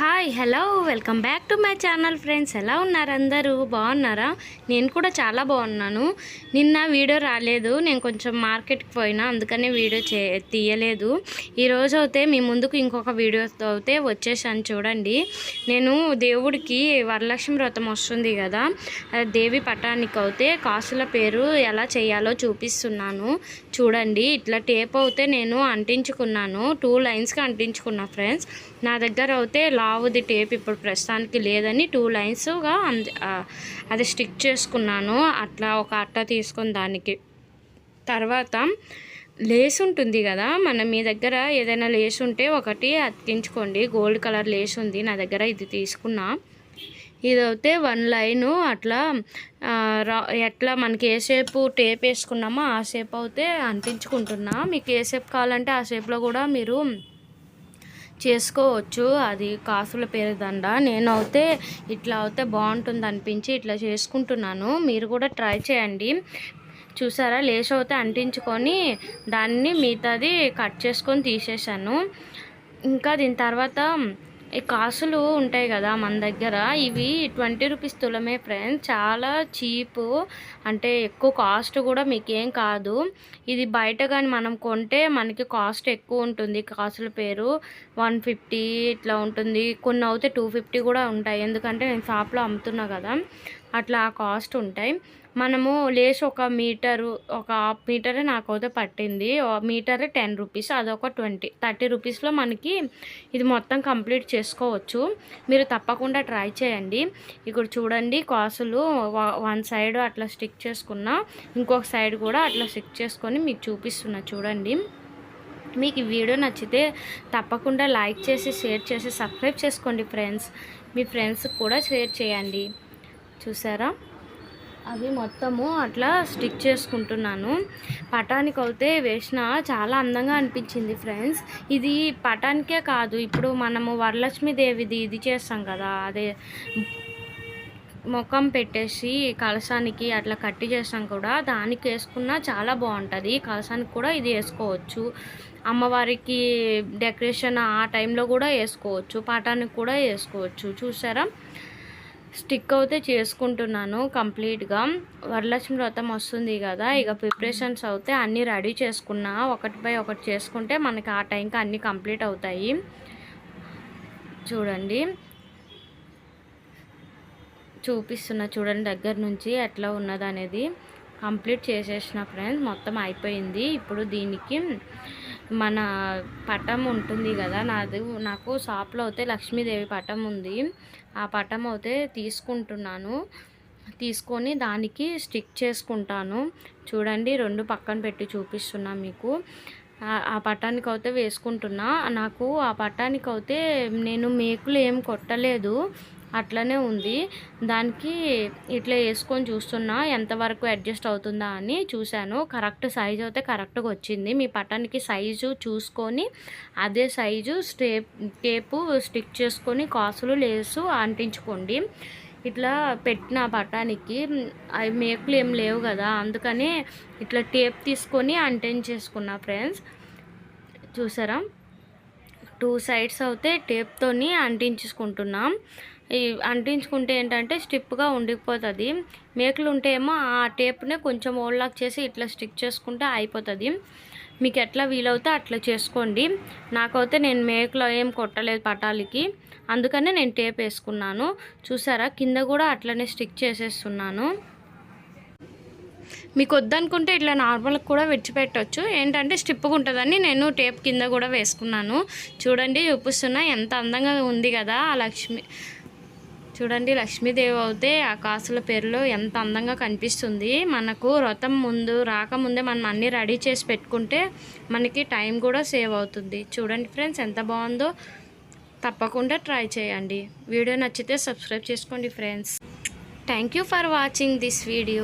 Hi hello welcome back to my channel friends ఎలా ఉన్నారు అందరూ? బాగున్నారా? నేను కూడా చాలా బాగున్నాను. నిన్న వీడియో రాలేదు. నేను కొంచెం మార్కెట్కి పోయినా అందుకనే వీడియో చే తీయలేదు. ఈరోజు అయితే మీ ముందుకు ఇంకొక వీడియోతో అయితే వచ్చేసాను చూడండి. నేను దేవుడికి వరలక్ష్మి వ్రతం వస్తుంది కదా దేవి పటానికి అయితే కాసుల పేరు ఎలా చేయాలో చూపిస్తున్నాను. చూడండి ఇట్లా టేప్ అయితే నేను అంటించుకున్నాను. Two లైన్స్కి అంటించుకున్నా friends. నా దగ్గర అయితే ఆవుది టేప్ ఇప్పుడు ప్రస్తుతానికి లేదని టూ లైన్స్గా అంద అది స్టిక్ చేసుకున్నాను. అట్లా ఒక అట్ట తీసుకుని దానికి. తర్వాత లేస్ ఉంటుంది కదా మన మీ దగ్గర ఏదైనా లేస్ ఉంటే ఒకటి అతికించుకోండి. గోల్డ్ కలర్ లేస్ ఉంది నా దగ్గర ఇది తీసుకున్నా. అయితే వన్ లైను అట్లా రా ఎట్లా మనకి ఏ షేపు టేప్ వేసుకున్నామో ఆ షేప్ అయితే అంటించుకుంటున్నా. మీకు ఏ షేప్ కావాలంటే ఆ షేప్లో కూడా మీరు చేసుకోవచ్చు. అది కాసుల పేరు దండ. నేను అయితే ఇట్లా అయితే బాగుంటుంది అనిపించి ఇట్లా చేసుకుంటున్నాను. మీరు కూడా ట్రై చేయండి. చూసారా? లేస్ అయితే అంటించుకొని దాన్ని మిగతాది కట్ చేసుకొని తీసేసాను ఇంకా దీని తర్వాత ఈ కాసులు ఉంటాయి కదా మన దగ్గర. ఇవి ట్వంటీ రూపీస్ తులమే ఫ్రెండ్స్. చాలా చీపు. అంటే ఎక్కువ కాస్ట్ కూడా మీకేం కాదు. ఇది బయట కానీ మనం కొంటే మనకి కాస్ట్ ఎక్కువ ఉంటుంది కాసుల పేరు. వన్ ఫిఫ్టీ ఇట్లా ఉంటుంది. కొన్ని అయితే టూ ఫిఫ్టీ కూడా ఉంటాయి. ఎందుకంటే నేను షాప్లో అమ్ముతున్నా కదా. అట్లా ఆ కాస్ట్ ఉంటాయి. మనము లేస్ ఒక మీటరు ఒక హాఫ్ మీటరే నాకైతే పట్టింది. మీటర్ టెన్ రూపీస్ అదొక ట్వంటీ థర్టీ రూపీస్లో మనకి ఇది మొత్తం కంప్లీట్ చేసుకోవచ్చు. మీరు తప్పకుండా ట్రై చేయండి. ఇక్కడ చూడండి కాసులు వ- వన్ సైడ్ అట్లా స్టిక్ చేసుకున్నా ఇంకొక సైడ్ కూడా అట్లా స్టిక్ చేసుకొని మీకు చూపిస్తున్నా చూడండి. మీకు ఈ వీడియో నచ్చితే తప్పకుండా లైక్ చేసి షేర్ చేసి సబ్స్క్రైబ్ చేసుకోండి ఫ్రెండ్స్. మీ ఫ్రెండ్స్కి కూడా షేర్ చేయండి. చూసారా? అవి మొత్తము అట్లా స్టిక్ చేసుకుంటున్నాను. పటానికి అయితే వేసిన చాలా అందంగా అనిపించింది ఫ్రెండ్స్. ఇది పటానికే కాదు ఇప్పుడు మనము వరలక్ష్మీదేవిది ఇది చేస్తాం కదా అదే ముఖం పెట్టేసి కలసానికి అట్లా కట్టి చేస్తాం కూడా దానికి వేసుకున్నా చాలా బాగుంటుంది. కలసానికి కూడా ఇది వేసుకోవచ్చు. అమ్మవారికి డెకరేషన్ ఆ టైంలో కూడా వేసుకోవచ్చు పటానికి కూడా వేసుకోవచ్చు. చూసారా? స్టిక్ అయితే చేసుకుంటున్నాను కంప్లీట్గా. వరలక్ష్మి వ్రతం వస్తుంది కదా ఇక ప్రిపరేషన్స్ అయితే అన్నీ రెడీ చేసుకున్నా ఒకటిపై ఒకటి చేసుకుంటే మనకి ఆ టైంకి అన్నీ కంప్లీట్ అవుతాయి. చూడండి. చూపిస్తున్నా చూడండి దగ్గర నుంచి ఎట్లా ఉన్నది అనేది కంప్లీట్ చేసేసిన ఫ్రెండ్స్ మొత్తం అయిపోయింది. ఇప్పుడు దీనికి మన పటం ఉంటుంది కదా నాది నాకు షాప్లో అయితే లక్ష్మీదేవి పటం ఉంది. ఆ పటం అయితే తీసుకుంటున్నాను. తీసుకొని దానికి స్టిక్ చేసుకుంటాను. చూడండి రెండు పక్కన పెట్టి చూపిస్తున్నా మీకు. ఆ- పట్టానికి అయితే వేసుకుంటున్నా. నాకు ఆ పట్టానికి అయితే నేను మేకులు ఏం కొట్టలేదు. అట్లనే ఉంది. దానికి ఇట్లా వేసుకొని చూస్తున్నా ఎంతవరకు అడ్జస్ట్ అవుతుందా అని చూశాను. కరెక్ట్ సైజు అయితే కరెక్ట్గా వచ్చింది. మీ పటానికి సైజు చూసుకొని అదే సైజు స్టేప్ టేపు స్టిక్ చేసుకొని కాసులు లేసు అంటించుకోండి. ఇట్లా పెట్టిన పటానికి అవి మేకులు ఏం లేవు కదా అందుకనే ఇట్లా టేప్ తీసుకొని అంటించేసుకున్నా ఫ్రెండ్స్. చూసారా? టూ సైడ్స్ అయితే టేప్తోని అంటించుకుంటున్నాం ఈ అంటించుకుంటే ఏంటంటే స్టిప్గా ఉండిపోతుంది. మేకలు ఉంటే ఏమో ఆ టేప్నే కొంచెం ఓల్లాక్ చేసి ఇట్లా స్టిక్ చేసుకుంటే అయిపోతుంది. మీకు ఎట్లా వీలవుతే అట్లా చేసుకోండి. నాకైతే నేను మేకలో ఏం కొట్టలేదు పటాలకి. అందుకనే నేను టేప్ వేసుకున్నాను. చూసారా? కింద కూడా అట్లనే స్టిక్ చేసేస్తున్నాను. మీకు వద్దనుకుంటే ఇట్లా నార్మల్గా కూడా విడిచిపెట్టవచ్చు ఏంటంటే స్టిప్గా ఉంటుందని నేను టేప్ కింద కూడా వేసుకున్నాను. చూడండి చూపిస్తున్నా ఎంత అందంగా ఉంది కదా ఆ లక్ష్మి. చూడండి లక్ష్మీదేవి అయితే ఆ కాసుల పేరులో ఎంత అందంగా కనిపిస్తుంది. మనకు వ్రతం ముందు రాకముందే మనం అన్నీ రెడీ చేసి పెట్టుకుంటే మనకి టైం కూడా సేవ్ అవుతుంది. చూడండి ఫ్రెండ్స్ ఎంత బాగుందో. తప్పకుండా ట్రై చేయండి. వీడియో నచ్చితే సబ్స్క్రైబ్ చేసుకోండి friends thank you for watching this video